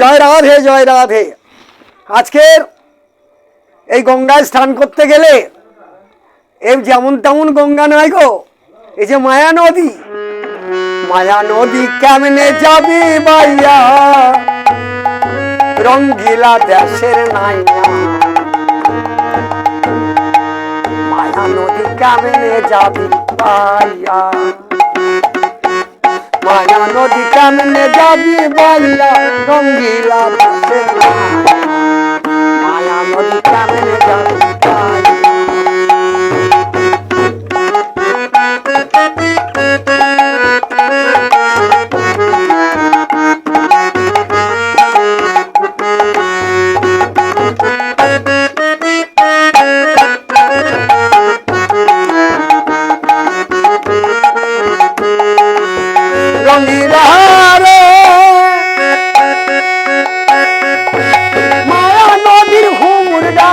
জয় রাধে জয় রাধে। আজকের এই গঙ্গায় স্নান করতে গেলে এই যেমন তেমন গঙ্গা নয় গো, এই যে মায়া নদী। মায়া নদী কেমনে যাবি বাইয়া রঙ্গিলা দেশের নাইয়া। মায়া নদী কেমনে যাবি বাইয়া মায়া নদী কেমনে যাবি বাইয়া রঙ্গিলা মায়া নদী কেমনে যাবি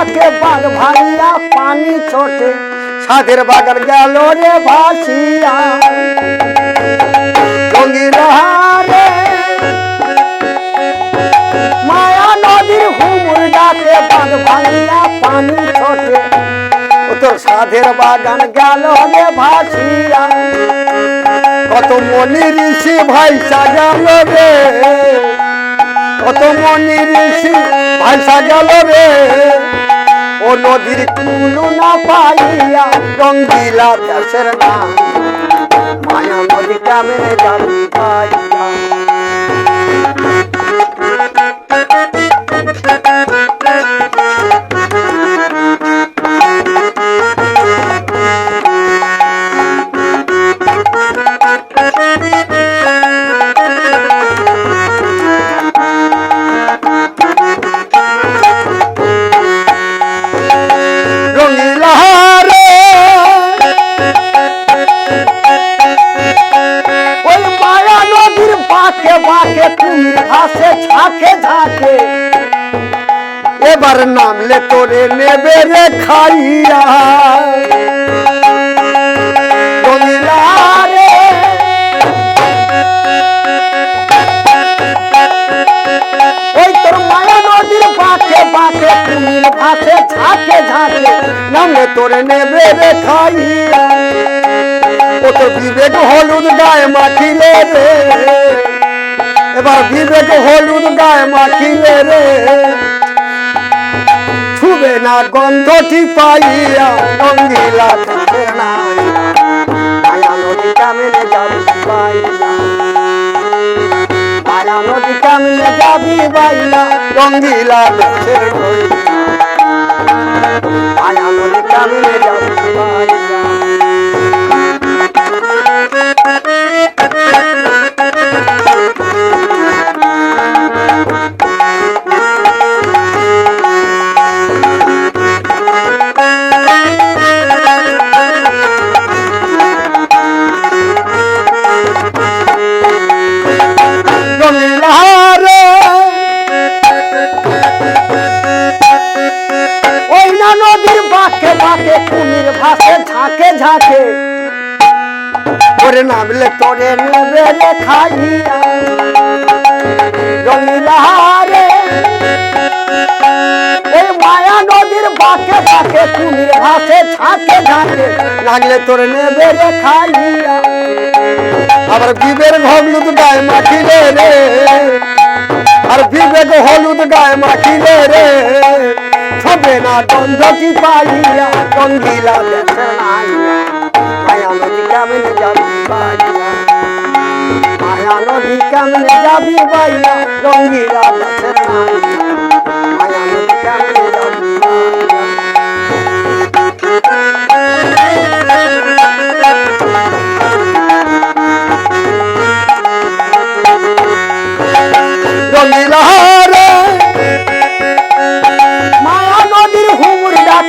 ডাকে বাঘ ভাইয়া পানি ছোটে সাধের বাগান গেল রে ভাসিয়া। রঙ্গিলা রে মায়া নদীর হুমুর ডাকে বাঘ ভাইয়া পানি ছোটে। তোর সাধের বাগান গেল রে ভাসিয়া। কত মনি ঋষি ভাই সাজাল রে। কত মনি ঋষি ভাই সাজাল রে। ও নদীর কুলু না পাইয়া রঙ্গিলা দেশের নাম মায়া নদী কামে জানি পাইয়া বাঁকে বাঁকে তুমি ভাসে ঝাঁকে ঝাঁকে। এবার নামলে তোরে নেবে রে খাইয়া। ওই তোর মায়া নদীর বাঁকে বাঁকে তুমি ভাসে ঝাঁকে ঝাঁকে তোরে নেবে বিবেক হলুদ গায়ে মাখিলে রে। এবার বিবেক হলুদ গায়ে মাখিলে রে। ছুবে না গন্ধটি পাইয়া রঙ্গিলা থাকে না। মায়া নদী কামিনে যাবি পাইয়া মায়া নদী কামিনে যাবি পাইয়া রঙ্গিলা দেশের মায়া নদী কামিনে বাঁকে বাঁকে কুমির ভাসে, ঝাঁকে ঝাঁকে। ওরে নামলে তোরে নেবে রে খাইয়া রঙিলা রে ওই মায়া নদীর বাঁকে বাঁকে, কুমির ভাসে, ঝাঁকে ঝাঁকে লাগলে তোরে নেবে রে খাইয়া আবার বিবের হলুদ গায়ে মাখিলে রে, আর বিবেক হলুদ গায়ে মাখিলে রে। ছবে না গন্ধ কি পাইয়া? রঙ্গিলা দেশে মায়া নদী কেমনে যাবি পাইয়া? মায়া নদী কেমনে যাবি পাইয়া? রঙ্গিলা দেশে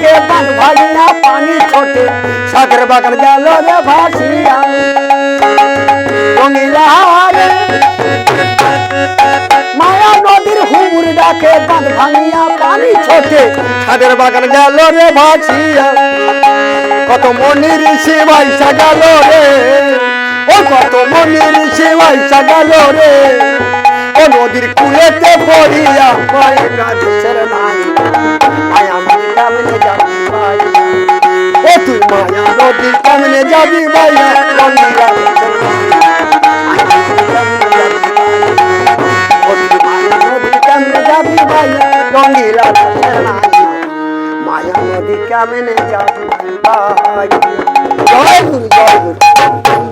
ডাকে বান ভাগিনা পানি ছোটে। সাগর বাগান গেল রে রে মায়া নদীর হুমুর ডাকে বান ভাঙিয়া পানি ছোটে। সাগর বাগান গেল রে ভাসিয়া। কত মনির শিবাই সাগাল রে। ও কত মনির শিবাই সাগাল রে। ও নদীর কুলেতে পড়ি কয়টা দেশের নাই। মায়া নদী কেমনে যাবি জয় গুরু জয় গুরু।